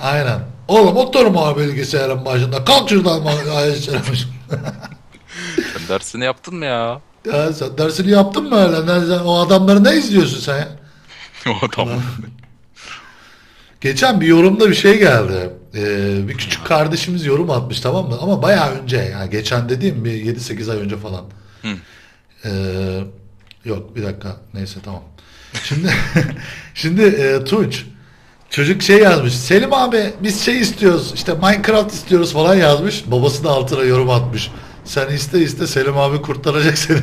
Aynen. Oğlum oturma bilgisayarın başında. Kalk şuradan ayetlerim. Sen dersini yaptın mı ya? ya sen dersini yaptın mı öyle? Ne- sen- o adamları ne izliyorsun sen ya? o adam. Geçen bir yorumda bir şey geldi. Ee, bir küçük kardeşimiz yorum atmış tamam mı? Ama bayağı önce yani geçen dediğim bir 7-8 ay önce falan. Hı. Ee, yok bir dakika neyse tamam. Şimdi şimdi e, Tunç çocuk şey yazmış. Selim abi biz şey istiyoruz işte Minecraft istiyoruz falan yazmış. Babası da altına yorum atmış. Sen iste iste Selim abi kurtaracak seni.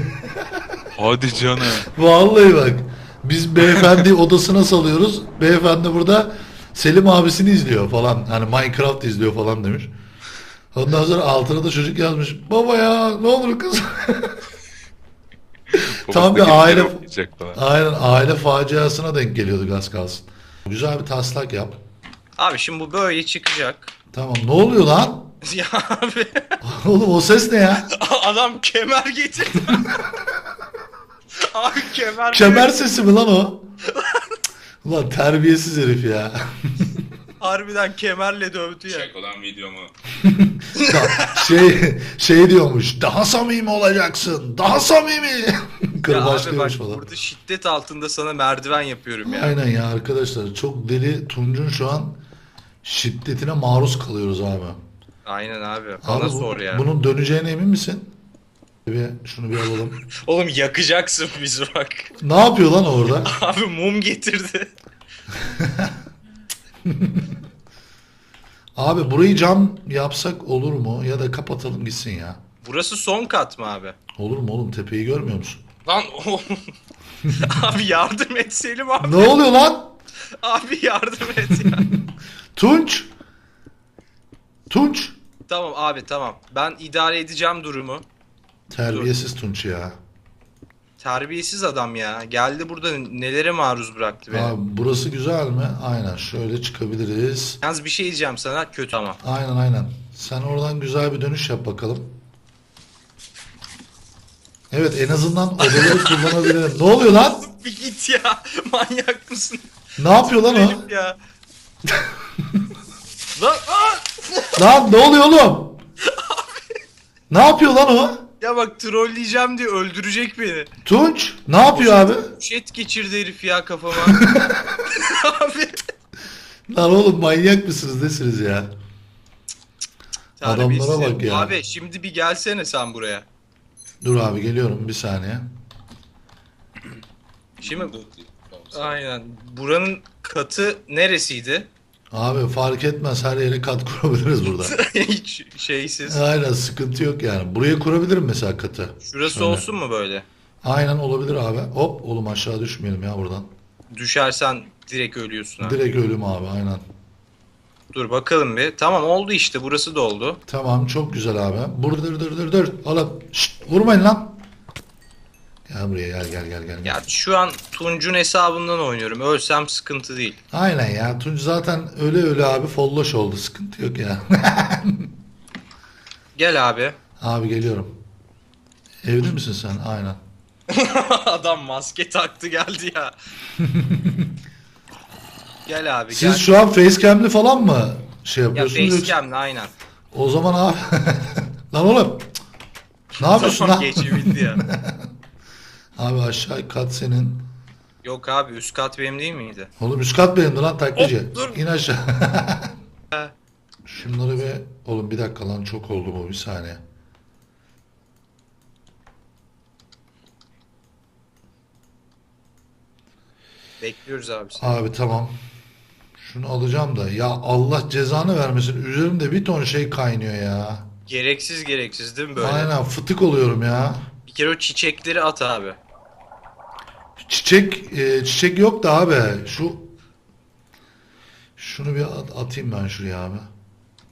Hadi canım. Vallahi bak. Biz beyefendi odasına salıyoruz. Beyefendi burada Selim abisini izliyor falan. Hani Minecraft izliyor falan demiş. Ondan sonra altına da çocuk yazmış. Baba ya ne olur kız. Tam bir aile-. Aynen aile faciasına denk geliyorduk az kalsın. Güzel bir taslak yap. Abi şimdi bu böyle çıkacak. Tamam ne oluyor lan? ya abi Oğlum o ses ne ya? adam kemer getirdi. abi kemer Kemer sesi mi lan o? Ulan terbiyesiz herif ya. Harbiden kemerle dövdü ya. Çek olan videomu. Şey şey diyormuş. Daha samimi olacaksın. Daha samimi. Abi Kırbaçlıyormuş falan. burada şiddet altında sana merdiven yapıyorum ya. Aynen ya arkadaşlar. Çok deli Tunç'un şu an şiddetine maruz kalıyoruz abi. Aynen abi. Abi Bana bu- sor ya. Bunun döneceğine emin misin? Bir, şunu bir alalım. Oğlum yakacaksın bizi bak. ne yapıyor lan orada? Abi mum getirdi. Abi burayı cam yapsak olur mu? Ya da kapatalım gitsin ya. Burası son kat mı abi? Olur mu oğlum? Tepeyi görmüyor musun? Lan oğlum. abi yardım et Selim abi. Ne oluyor lan? Abi yardım et ya. Tunç! Tunç! tamam abi tamam. Ben idare edeceğim durumu. Terbiyesiz Tunç ya. Terbiyesiz adam ya. Geldi burada nelere maruz bıraktı beni. Abi burası güzel mi? Aynen şöyle çıkabiliriz. Yalnız bir şey diyeceğim sana kötü ama. Aynen aynen. Sen oradan güzel bir dönüş yap bakalım. Evet en azından odaları kullanabilirim. Ne oluyor lan? Bir git ya. Manyak mısın? Ne yapıyor lan o? Ya. Lan! Lan ne oluyor oğlum? Ne yapıyor lan o? Ya bak trolleyeceğim diye öldürecek beni. Tunç ne yapıyor abi? Jet geçirdi herif ya kafama. abi. Lan oğlum manyak mısınız nesiniz ya? Adamlara terbiyesiz bak herif. ya. Abi şimdi bir gelsene sen buraya. Dur abi geliyorum bir saniye. Şimdi aynen. Buranın katı neresiydi? Abi fark etmez her yere kat kurabiliriz burada. Hiç şeysiz. Aynen sıkıntı yok yani. Buraya kurabilirim mesela katı. Şurası Şöyle. olsun mu böyle? Aynen olabilir abi. Hop oğlum aşağı düşmeyelim ya buradan. Düşersen direkt ölüyorsun ha. Direkt ölüm abi aynen. Dur bakalım bir. Tamam oldu işte burası da oldu. Tamam çok güzel abi. Burada dur dur dur dur. Oğlum şşt, vurmayın lan. Gel buraya gel gel gel gel. Ya şu an Tunç'un hesabından oynuyorum. Ölsem sıkıntı değil. Aynen ya. Tunç zaten öyle öyle abi folloş oldu. Sıkıntı yok ya. Gel abi. abi geliyorum. Evde misin sen? Aynen. Adam maske taktı geldi ya. gel abi Siz gel. şu an facecam'li falan mı şey Ya yapıyorsunuz? facecam'le aynen. O zaman abi. lan oğlum. Ne yapıyorsun Tamam lan? geçebildi ya. Abi aşağı kat senin. Yok abi üst kat benim değil miydi? Oğlum üst kat benimdi lan taklacı. Hop, dur. İn aşağı. Şunları bir... Oğlum bir dakika lan çok oldu bu bir saniye. Bekliyoruz abi seni. Abi tamam. Şunu alacağım da. Ya Allah cezanı vermesin. Üzerimde bir ton şey kaynıyor ya. Gereksiz gereksiz değil mi böyle? Aynen fıtık oluyorum ya. Bir kere o çiçekleri at abi. Çiçek e, çiçek yok da abi. Şu şunu bir at- atayım ben şuraya abi.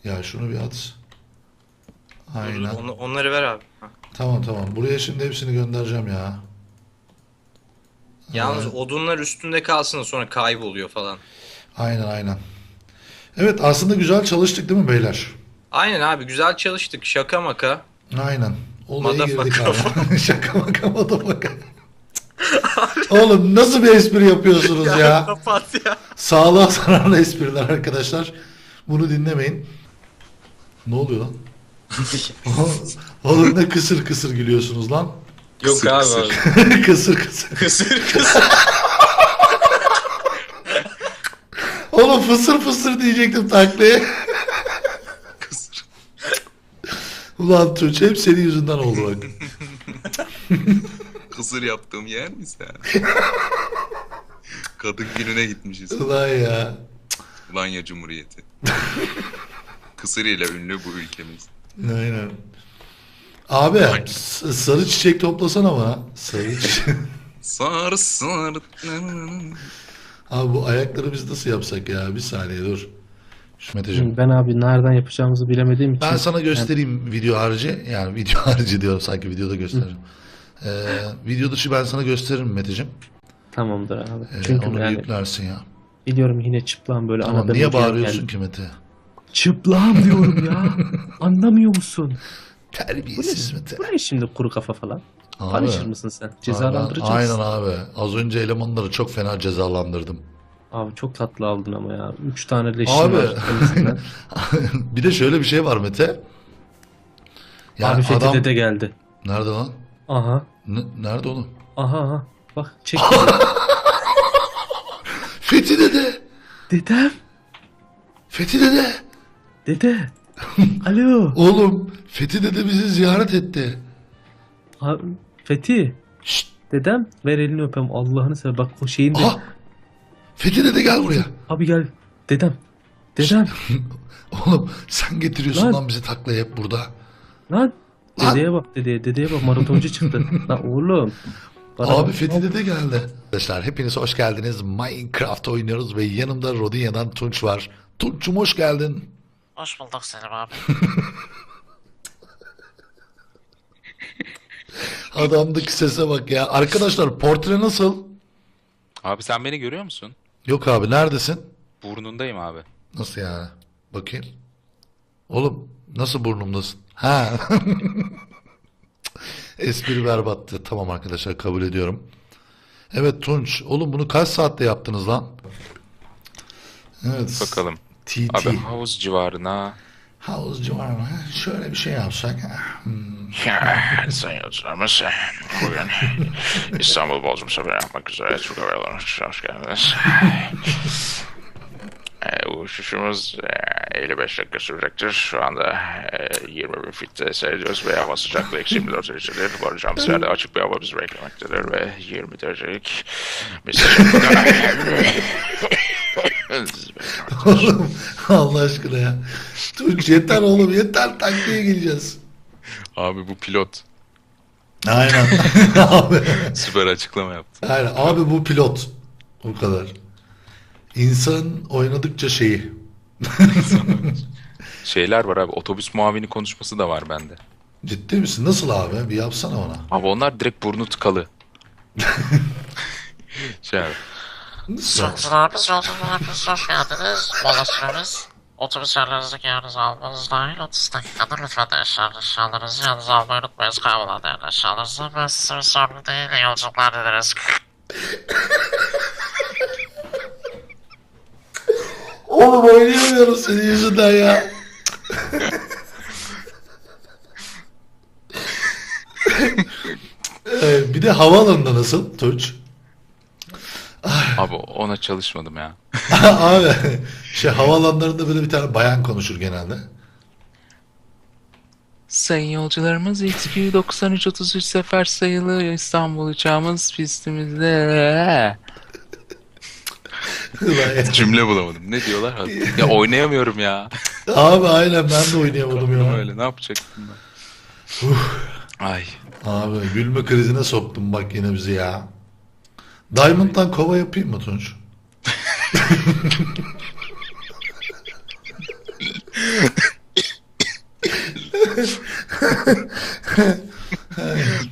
Ya şunu bir at. Aynen. onu- onları ver abi. Tamam tamam. Buraya şimdi hepsini göndereceğim ya. Yalnız Evet. odunlar üstünde kalsın sonra kayboluyor falan. Aynen aynen. Evet aslında güzel çalıştık değil mi beyler? Aynen abi güzel çalıştık şaka maka. Aynen. Olaya girdik abi. Şaka maka motherfucker. Oğlum nasıl bir espri yapıyorsunuz ya? Kapat ya. Sağlığa zararlı espriler arkadaşlar. Bunu dinlemeyin. Ne oluyor lan? Oğlum ne kısır kısır gülüyorsunuz lan. Yok Kısır abi. kısır. kısır kısır. Kısır kısır. Oğlum fısır fısır diyecektim taklaya. Kısır. Ulan Tuğçe hep senin yüzünden oldu bak. Kısır yaptığım yer mi sen? Kadın gününe gitmişiz. Ulan ya. Lanya Cumhuriyeti. Kısır ile ünlü bu ülkemiz. Aynen. Abi s- sarı çiçek toplasana bana. Sarı çiçek. Sar sar. Abi bu ayakları biz nasıl yapsak ya? Bir saniye dur. Şu Meteciğim. Ben abi nereden yapacağımızı bilemediğim için. Ben sana göstereyim video harici. Yani video harici diyorum sanki videoda gösteririm. Ee, video dışı ben sana gösteririm Meteciğim. Tamamdır abi. Ee, Çünkü onu yani yüklersin ya. biliyorum yine çıplağım böyle Tamam niye bağırıyorsun geldim. ki Mete? Çıplağım diyorum ya. Anlamıyor musun? Bu Terbiyesiz ne, Mete. bu ne şimdi kuru kafa falan? Abi, Barışır mısın sen? Cezalandırıcı Aynen, abi. Az önce elemanları çok fena cezalandırdım. Abi çok tatlı aldın ama ya. Üç tane leşin Abi. var bir de şöyle bir şey var Mete. Yani abi Fethi adam... dede geldi. Nerede lan? Aha. N- nerede oğlum? Aha aha. Bak çek. Fethi dede. Dedem. Fethi dede. Dede. Alo. Oğlum Fethi dede bizi ziyaret etti. Abi, Fethi. Şşt. Dedem ver elini öpem Allah'ını sever. Bak o şeyin de. Aha. Fethi dede gel buraya. Abi gel. Dedem. Dedem. Oğlum sen getiriyorsun lan, Lan. bizi taklaya hep burada. Lan. Dedeye bak dedeye. Dedeye bak maratoncu çıktı. Lan oğlum. Bana Abi bak. Fethi dede geldi. Arkadaşlar hepiniz hoş geldiniz. Minecraft oynuyoruz ve yanımda Rodinya'dan Tunç var. Tunç'um hoş geldin. Hoş bulduk Selim abi. Adamdaki sese bak ya. Arkadaşlar portre nasıl? Abi sen beni görüyor musun? Yok abi neredesin? Burnundayım abi. Nasıl yani? Bakayım. Oğlum nasıl burnumdasın? Ha. Espri berbattı. Tamam arkadaşlar kabul ediyorum. Evet Tunç. Oğlum bunu kaç saatte yaptınız lan? Evet. Bakalım. TT. Abi havuz civarına Havuz civarına şöyle bir şey yapsak. Hmm. Sayın yolcularımız, bugün İstanbul Bodrum Seferi yapmak üzere Türk Hava Yolları'na hoş geldiniz. Ee, bu uçuşumuz e, 55 dakika sürecektir. Şu anda e, 20 bin fitte seyrediyoruz ve hava sıcaklığı eksi 24 derecedir. Varacağımız yerde açık bir hava bizi beklemektedir ve 20 derecelik bir. Oğlum Allah aşkına ya. Tunç yeter oğlum yeter takliye geleceğiz. Abi bu pilot. Aynen. abi. Süper açıklama yaptı. Aynen. Abi bu pilot. O kadar. İnsan oynadıkça şeyi. Şeyler var abi. Otobüs muavini konuşması da var bende. Ciddi misin? Nasıl abi? Bir yapsana ona. Abi onlar direkt burnu tıkalı. şey abi. Nasıl? Yolcularımız, yolcularımız hoş geldiniz. Mola süremiz. Otobüs yerlerinizdeki yerinizi almanız dahil 30 dakikadır. Lütfen de eşyalar, eşyalarınızı yanınıza almayı unutmayınız. Kaybolan değerli eşyalarınızı. Ben size bir sorun değil. iyi Yolculuklar dileriz. Oğlum oynayamıyorum senin yüzünden ya. Ee, bir de havaalanında nasıl Tunç? Abi ona çalışmadım ya. Abi şey havaalanlarında böyle bir tane bayan konuşur genelde. Sayın yolcularımız XQ 9333 sefer sayılı İstanbul uçağımız pistimizde. Cümle bulamadım. Ne diyorlar? Ya oynayamıyorum ya. Abi aynen ben de oynayamadım ya. Öyle ne yapacaktım ben? Ay. Abi gülme krizine soktun bak yine bizi ya. Diamond'dan kova yapayım mı Tunç?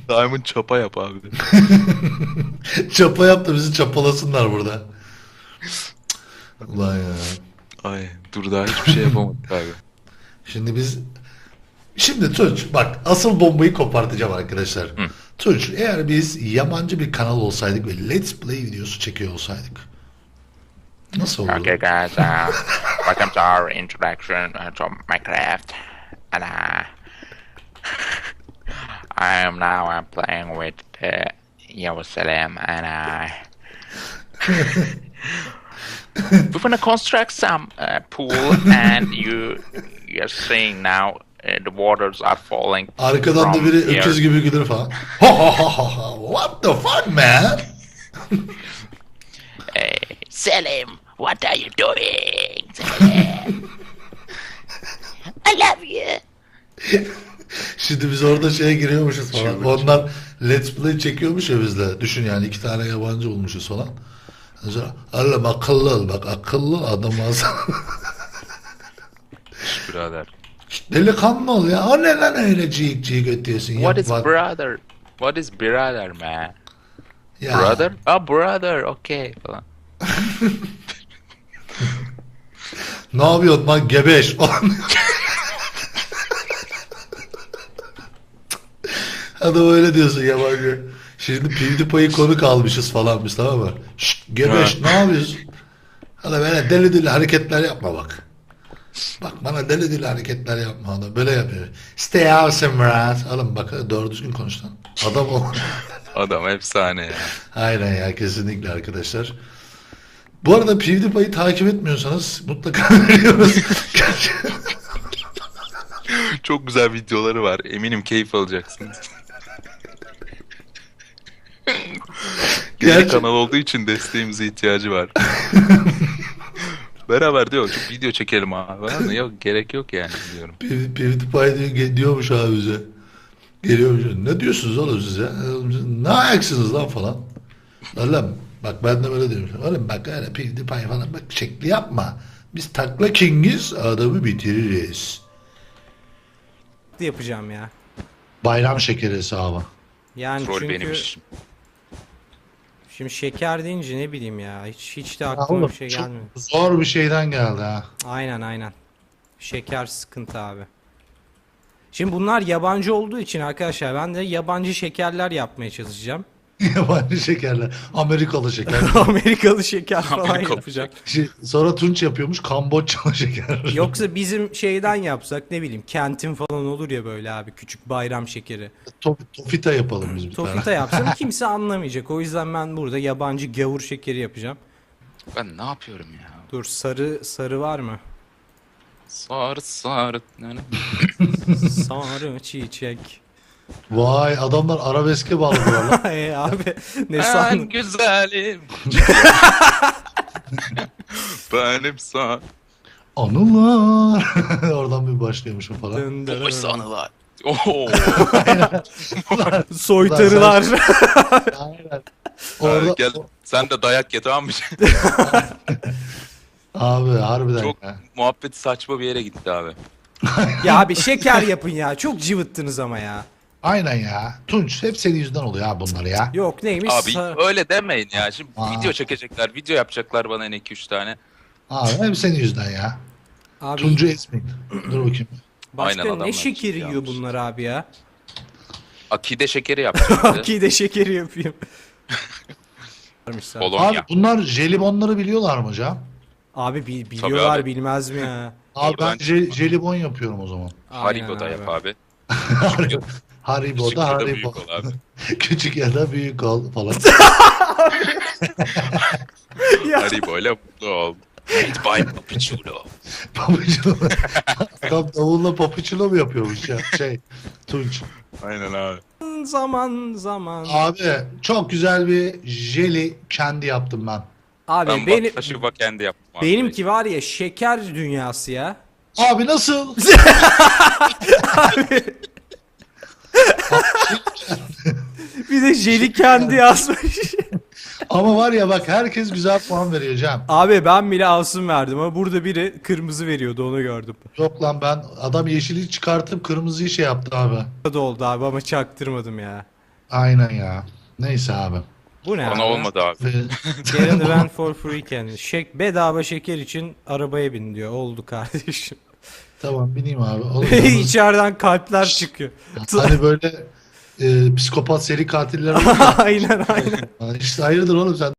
Diamond çapa yap abi. Çapa yap da bizi çapalasınlar burada. Ulan ya. Ay dur daha hiçbir şey yapamadık abi. Şimdi biz Şimdi Tunç bak asıl bombayı kopartacağım arkadaşlar. Tunç eğer biz yabancı bir kanal olsaydık ve Let's Play videosu çekiyor olsaydık nasıl olurdu? Okay guys, uh, welcome to our introduction uh, to Minecraft. And uh, I am now uh, playing with uh, Yerusalem and I. We're gonna construct some uh, pool, and you you're seeing now uh, the waters are falling. Arkadan da from biri here. öküz gibi gülür falan. Ha ha ha ha ha. What the fuck man? Hey, Selim, what are you doing? Selim? I love you. Şimdi biz orada şeye giriyormuşuz falan. Onlar let's play çekiyormuş ya bizde. Düşün yani iki tane yabancı olmuşuz falan. Oğlum akıllı ol bak akıllı adam az. Birader. Delikanlı ol ya. O ne lan öyle ciyik ciyik ötüyorsun. What is Yapma. brother? What is brother, man? Ya. Brother? Oh, brother. Okay. falan. Ne yapıyorsun lan gebeş. Adam öyle diyorsun yabancı. Şimdi PewDiePie'yi konuk almışız falan biz tamam mı? Şşt gebeş ne yapıyorsun? Hadi böyle deli deli hareketler yapma bak. Bak bana deli deli hareketler yapma adam böyle yapıyor. Stay awesome Murat. Oğlum bak doğru düzgün konuş lan. Adam ol. Adam efsane ya. Aynen ya kesinlikle arkadaşlar. Bu arada PewDiePie'yi takip etmiyorsanız mutlaka veriyoruz. Çok güzel videoları var. Eminim keyif alacaksınız. Yeni Gerçi- kanal olduğu için desteğimize ihtiyacı var. Beraber diyor çok video çekelim abi. Ben de yok gerek yok yani diyorum. Pew- PewDiePie diyor, diyormuş abi bize. Geliyormuş. Ne diyorsunuz oğlum size? Ne ayaksınız lan falan. Oğlum bak ben de böyle diyorum. Oğlum bak öyle PewDiePie falan bak şekli yapma. Biz takla kingiz adamı bitiririz. yapacağım ya. Bayram şekeri hesabı. Yani Troll çünkü benim işim. Şimdi şeker deyince ne bileyim ya. Hiç hiç de aklıma oğlum, bir şey çok gelmiyor. zor bir şeyden geldi ha. Aynen aynen. Şeker sıkıntı abi. Şimdi bunlar yabancı olduğu için arkadaşlar ben de yabancı şekerler yapmaya çalışacağım. Yabancı şekerler. Amerikalı şeker. Amerikalı şeker falan Amerikalı yapacağım. Şey, sonra Tunç yapıyormuş Kamboçyalı şeker. Yoksa bizim şeyden yapsak ne bileyim kentin falan olur ya böyle abi küçük bayram şekeri. Tof- Tofita yapalım biz bir Tofita tane. yapsam kimse anlamayacak. O yüzden ben burada yabancı gavur şekeri yapacağım. Ben ne yapıyorum ya? Dur sarı sarı var mı? Sarı sarı. Sarı çiçek. Vay adamlar arabeske bağladılar lan. Ay abi ne en sandın? güzelim. Benim san. Anılar. Oradan bir başlıyormuşum falan. Dın dın dın. anılar. Oo. Soytarılar. Aynen. Orada, Orada, gel. Sen de dayak ye tamam mı? Abi harbiden Çok ya. muhabbet saçma bir yere gitti abi. ya abi şeker yapın ya. Çok cıvıttınız ama ya. Aynen ya. Tunç hep senin yüzünden oluyor ha bunlar ya. Yok neymiş? Abi öyle demeyin ya. Şimdi Aa. video çekecekler, video yapacaklar bana en 2-3 tane. Abi hep senin yüzünden ya. abi Tuncu ezmeyin. Dur bakayım. başka Aynen ne adamlar şekeri yiyor yanlış. bunlar abi ya? Akide şekeri yapacak. Aki de şekeri yapayım. Varmış zaten. Abi Polonya. bunlar jelibonları biliyorlar mı Can? Abi bil- biliyorlar abi. bilmez mi ya? Abi ben je- jelibon yapıyorum o zaman. Haribo da Aynen yap abi. Haribo Küçük da ya da büyük Haribo. ol abi. Küçük ya da büyük ol falan. Ya. Haribo ile mutlu ol. Made by Papichulo. Papuçino. Adam davulla papuçino mu yapıyormuş ya? Şey Tunç. Aynen abi. Zaman zaman. Abi çok güzel bir jeli kendi yaptım ben. Abi Ben benim bak taşı bak kendi yaptım abi. benimki var ya şeker dünyası ya. Abi nasıl? Bir de jeli kendi yazmış. Ama var ya bak herkes güzel puan veriyor Cem. Abi ben bile alsın verdim ama burada biri kırmızı veriyordu onu gördüm. Yok lan ben adam yeşili çıkartıp kırmızıyı şey yaptı abi. Da oldu abi ama çaktırmadım ya. Aynen ya. Neyse abi. Bu ne Bana abi? olmadı abi. Get a van for free candy. Şek bedava şeker için arabaya bin diyor. Oldu kardeşim. Tamam bineyim abi. Oğlum, İçeriden kalpler çıkıyor. hani böyle e, psikopat seri katiller aynen aynen. işte hayırdır oğlum sen